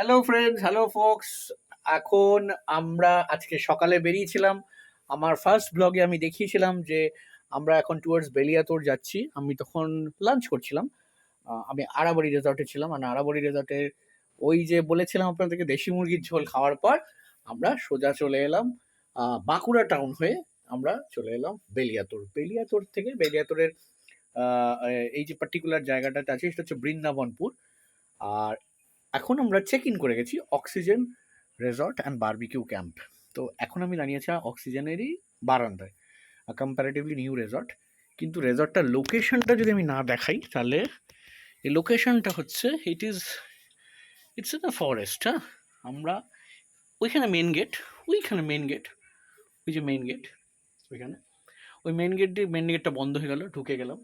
Hello friends hello folks এখন আমরা আজকে সকালে বেরিয়েছিলাম। আমার ফার্স্ট ব্লগে আমি দেখিয়েছিলাম যে আমরা এখন টুয়ার্ডস বেলিয়াতোর যাচ্ছি। আমি তখন লাঞ্চ করছিলাম। আমি আরাবাড়ি রিসর্টে ছিলাম। আর আরাবাড়ি রিসর্টের ওই যে বলেছিলাম আপনাদেরকে, দেশি মুরগির ঝোল খাওয়ার পর আমরা সোজা চলে এলাম বাঁকুড়া টাউন হয়ে আমরা চলে এলাম বেলিয়াতোর। বেলিয়াতোর থেকে বেলিয়াতোরের এই যে পার্টিকুলার জায়গাটাতে আছে, সেটা হচ্ছে বৃন্দাবনপুর। আর এখন আমরা চেক ইন করে গেছি oxygen resort and barbecue camp তো এখন আমি দাঁড়িয়ে আছি অক্সিজেনেরই বারান্দায় কম্পারেটিভলি নিউ রেজর্ট কিন্তু রেজর্টটার লোকেশনটা যদি আমি না দেখাই, তাহলে এই লোকেশনটা হচ্ছে it is it's in the forest হ্যাঁ? আমরা ওইখানে মেন গেট ওইখানে মেন গেট ওই যে মেন গেট ওইখানে। ওই মেন গেট দিয়ে মেন গেটটা বন্ধ হয়ে গেল, ঢুকে গেলাম।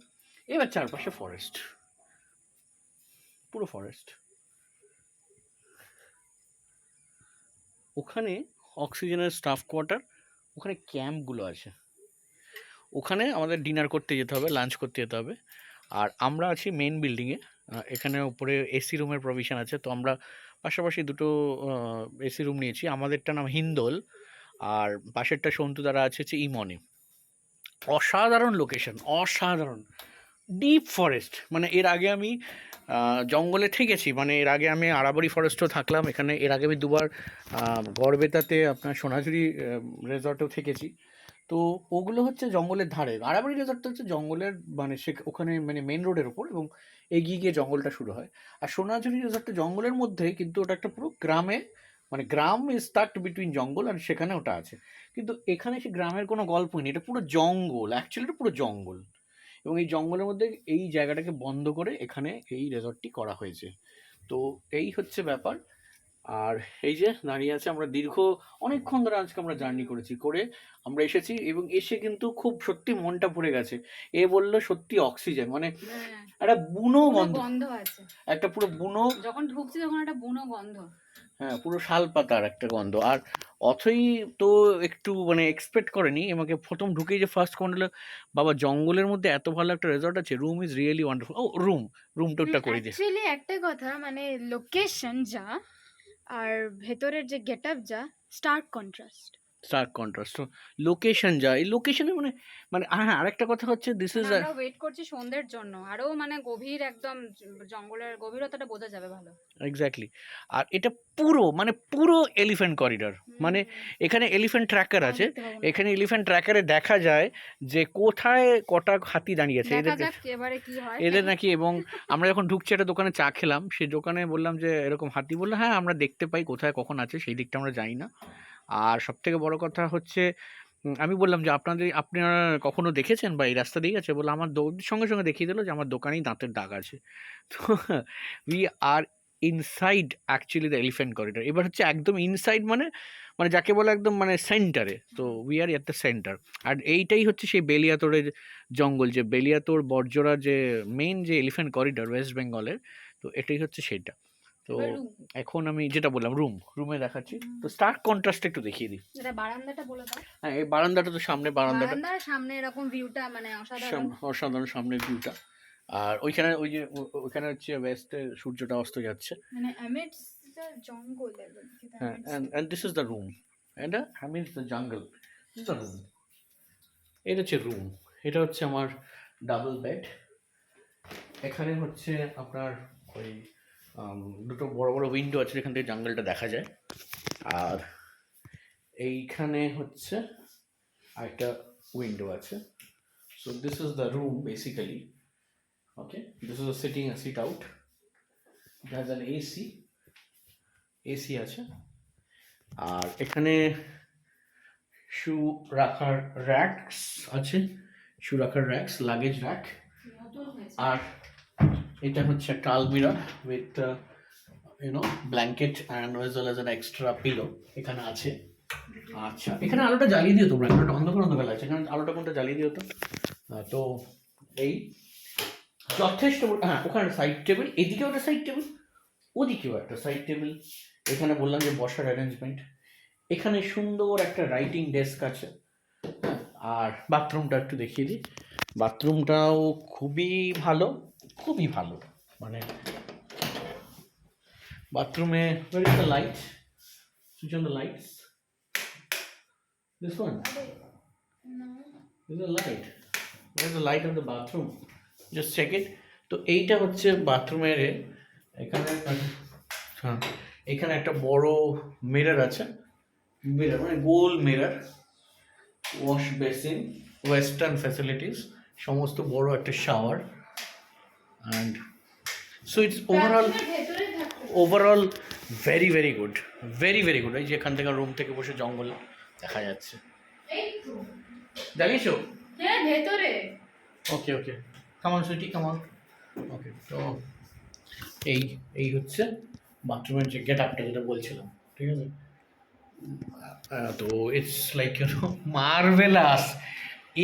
এবার চারপাশে ফরেস্ট পুরো ফরেস্ট ওখানে অক্সিজেনের স্টাফ কোয়ার্টার, ওখানে ক্যাম্পগুলো আছে। ওখানে আমাদের ডিনার করতে যেতে হবে, লাঞ্চ করতে যেতে হবে। আর আমরা আছি মেন বিল্ডিংয়ে এখানে উপরে এসি রুমের প্রভিশন আছে। তো আমরা পাশাপাশি দুটো এসি রুম নিয়েছি। আমাদেরটা নাম হিন্দোল। আর পাশেরটা সন্তু দ্বারা আছে হচ্ছে ইমনে। অসাধারণ লোকেশন অসাধারণ। ডিপ ফরেস্ট মানে এর আগে আমি জঙ্গলে থেকেছি মানে এর আগে আমি আরাবরি ফরেস্টও থাকলাম, এখানে এর আগে আমি দুবার গড়বেতাতে আপনার সোনাঝুরি রেজর্টেও থেকেছি তো ওগুলো হচ্ছে জঙ্গলের ধারে। আরাবরি রেজর্টটা হচ্ছে জঙ্গলের মানে সে ওখানে মানে মেন রোডের ওপর এবং এগিয়ে গিয়ে জঙ্গলটা শুরু হয়। আর সোনাঝুরি রেজর্টটা জঙ্গলের মধ্যে, কিন্তু ওটা একটা পুরো গ্রামে মানে গ্রাম ইজ স্টার্ট বিটুইন জঙ্গল আর সেখানে ওটা আছে। কিন্তু এখানে সে গ্রামের কোনো গল্পই নেই, এটা পুরো জঙ্গল অ্যাকচুয়ালি এটা পুরো জঙ্গল। এবং এই জঙ্গলের মধ্যে এই জায়গাটাকে বন্ধ করে এখানে এই রেজর্টটি করা হয়েছে। তো এই হচ্ছে ব্যাপার। আর এই যে দাঁড়িয়ে আছে আমরা দীর্ঘ অনেকক্ষণ ধরে আজকে আমরা জার্নি করেছি করে আমরা এসেছি এবং এসে কিন্তু খুব সত্যি মনটা পড়ে গেছে। এ বলল সত্যি অক্সিজেন মানে হ্যাঁ, একটা বুনো গন্ধ। একটা পুরো বুনো যখন ঢুকছি তখন একটা বুনো গন্ধ। হ্যাঁ পুরো শাল পাতার একটা গন্ধ। আর অথই তো একটু মানে এক্সপেক্ট করেনি আমাকে প্রথম ঢুকেই যে ফার্স্ট কোন বাবা জঙ্গলের মধ্যে এত ভালো একটা রেজর্ট আছে রুম ইজ রিয়েলি ওয়ান্ডারফুল ও রুম রুম টুকটা করে দিয়েছে অ্যাকচুয়ালি একটা কথা মানে লোকেশন যা আর ভেতরের যে গেট আপ যা স্টার্ক কন্ট্রাস্ট স্টার্ক কন্ট্রাস্ট তো লোকেশন যা এই লোকেশনে মানে মানে হ্যাঁ আরেকটা কথা হচ্ছে দিস ইজ আমরা ওয়েট করছি সন্ধ্যের জন্য। আরও মানে গভীর একদম জঙ্গলের গভীরতাটা বোঝা যাবে ভালো। এক্স্যাক্টলি আর এটা পুরো মানে পুরো এলিফ্যান্ট করিডর মানে এখানে এলিফ্যান্ট ট্র্যাকার আছে। এখানে এলিফ্যান্ট ট্র্যাকারে দেখা যায় যে কোথায় কটা হাতি দাঁড়িয়ে আছে। দেখা এদের এবারে কি হয়। এদের নাকি এবং আমরা যখন ঢুকছি একটা দোকানে চা খেলাম সেই দোকানে বললাম যে এরকম হাতি? বলল হ্যাঁ আমরা দেখতে পাই কোথায় কখন আছে সেই দিকটা আমরা জানি না। আর সব থেকে বড় কথা হচ্ছে আমি বললাম যে আপনাদের আপনারা কখনো দেখেছেন বা এই রাস্তা দিয়ে গেছে? বলে আমার সঙ্গে সঙ্গে দেখিয়ে দিল যে আমার দোকানেই দাঁতের দাগ আছে। তো we are inside actually the elephant corridor এবার হচ্ছে একদম ইনসাইড মানে মানে যাকে বলে একদম মানে সেন্টারে তো we are at the centre আর এইটাই হচ্ছে সেই বেলিয়াতোড়ের জঙ্গল যে বেলিয়াতোর বর্জরা যে মেইন যে এলিফ্যান্ট করিডর ওয়েস্ট বেঙ্গলের তো এটাই হচ্ছে সেটা। তো এখন আমি যেটা বললাম রুম রুমে দেখাচ্ছি। তো স্টার্ক কন্ট্রাস্ট একটু দেখিয়ে দিই। যেটা বারান্দাটা বলে দাও। হ্যাঁ এই বারান্দাটা তো সামনে বারান্দাটা সামনে এরকম ভিউটা মানে অসাধারণ। অসাধারণ সামনের ভিউটা আর ওইখানে ওই যে ওইখানে হচ্ছে ওয়েস্টে সূর্যটা অস্ত যাচ্ছে। মানে অ্যামিডস দ্য জঙ্গল হ্যাঁ and this is the room I mean the jungle this the room এটা হচ্ছে রুম এটা হচ্ছে আমার ডাবল বেড এখানে হচ্ছে আপনার ওই দুটো বড় বড় উইন্ডো আছে যেখান থেকে জঙ্গলটা দেখা যায়। আর এইখানে হচ্ছে আরেকটা উইন্ডো আছে। So this is the room basically okay this is sitting sit out has an AC AC আছে। আর এখানে শু রাখার র্যাকস আছে। শু রাখার র্যাকস লাগেজ র্যাক আর এটা হচ্ছে একটা আলমিরা with you know blanket and as well as an extra pillow এখানে আছে। আচ্ছা এখানে আলোটা জ্বালিয়ে দিও তোমরা এখানে অন্ধকার অন্ধকার আছে এখানে আলোটা কোনটা জ্বালিয়ে দিও তো? তো এই যথেষ্ট হ্যাঁ ওখানে সাইড টেবিল এদিকেও একটা সাইড টেবিল ওদিকেও একটা সাইড টেবিল এখানে বললাম যে বসার অ্যারেঞ্জমেন্ট এখানে সুন্দর একটা রাইটিং ডেস্ক আছে। হ্যাঁ, আর বাথরুমটা একটু দেখিয়ে দিই। বাথরুমটাও খুবই ভালো। খুবই ভালো। মানে বাথরুমে light switch on the light this one light light on the bathroom just check তো এইটা হচ্ছে বাথরুমের এখানে হ্যাঁ এখানে একটা বড় মিরার আছে। মিরার মানে গোল mirror wash basin western facilities সমস্ত বড় একটা shower and so it's overall overall very very good very very good এই যে এখান থেকে রুম থেকে বসে জঙ্গল দেখা যাচ্ছে। জানিস হ্যাঁ ভেতরে। ওকে ওকে কামান সুইটি কামান ওকে তো এই এই হচ্ছে বাথরুমের যে গেট আপটা যেটা বলছিলাম ঠিক আছে? তো ইটস লাইক ইউনো মার্ভেলাস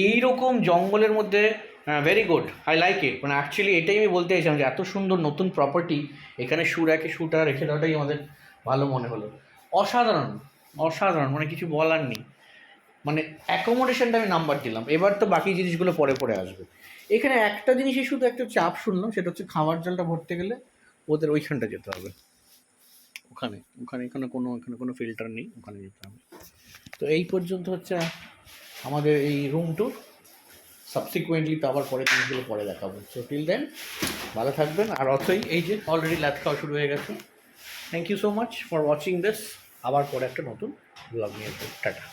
এইরকম জঙ্গলের মধ্যে very good I like it মানে অ্যাকচুয়ালি এটাই আমি বলতে চাইছিলাম যে এত সুন্দর নতুন প্রপার্টি এখানে সুর একে শুটা রেখে দেওয়াটাই আমাদের ভালো মনে হলো। অসাধারণ অসাধারণ মানে কিছু বলার নেই। মানে অ্যাকোমোডেশনটা আমি নাম্বার দিলাম। এবার তো বাকি জিনিসগুলো পরে পরে আসবে। এখানে একটা জিনিসই শুধু একটা চাপ শুনলাম, সেটা হচ্ছে খাবার জলটা ভরতে গেলে ওদের ওইখানটা যেতে হবে। ওখানে ওখানে এখানে কোনো এখানে কোনো ফিল্টার নেই, ওখানে যেতে হবে। তো এই পর্যন্ত হচ্ছে আমাদের এই রুম টুর সাবসিকুয়েন্টলি তো আবার পরে জিনিসগুলো পরে দেখাবো। সো টিল দেন ভালো থাকবেন। আর অথই এই যে অলরেডি ল্যাথ খাওয়া শুরু হয়ে গেছে। Thank you so much for watching this আবার পরে একটা নতুন ব্লগ নিয়ে টাটা।